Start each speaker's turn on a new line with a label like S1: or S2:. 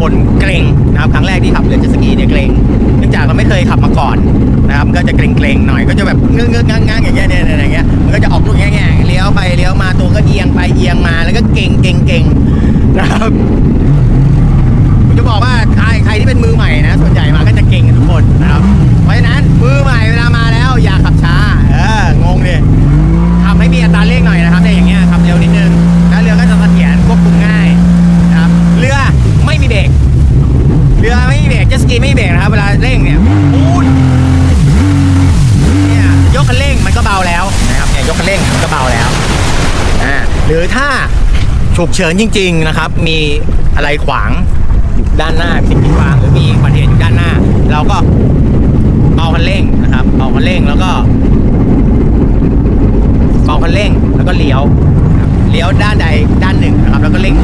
S1: คนเกรงนะครับครั้งแรกที่ขับเรือเจ็ตสกีเนี่ยเกรงเนื่องจากเราไม่เคยขับมาก่อนนะครับก็จะเกรงๆหน่อยก็จะแบบเงื้อเงื้อง้างๆอย่างเงี้ยเนี่ยอย่างเงี้ยมันก็จะออกลูกแง่ๆเลี้ยวไปเลี้ยวมาตัวก็เอียงไปเอียงมาแล้วก็เก่งเก่งเก่งนะครับ เจ็ตสกีไม่มีเบรกนะครับ เวลาเร่งเนี่ยปูดเนี่ยยกคันเร่งมันก็เบาแล้วนะครับเนี่ยยกคันเร่งมันก็เบาแล้วอ่าหรือถ้าฉุกเฉินจริง ๆนะครับ มีอะไรขวางอยู่ด้านหน้าสิ่งกีดขวางหรือมีอุบัติเหตุอยู่ด้านหน้า เราก็เบาคันเร่งนะครับเบาคันเร่งแล้วก็เบาคันเร่งแล้วก็เลี้ยวเลี้ยวด้านใดด้านหนึ่งนะครับ แล้วก็เล่ง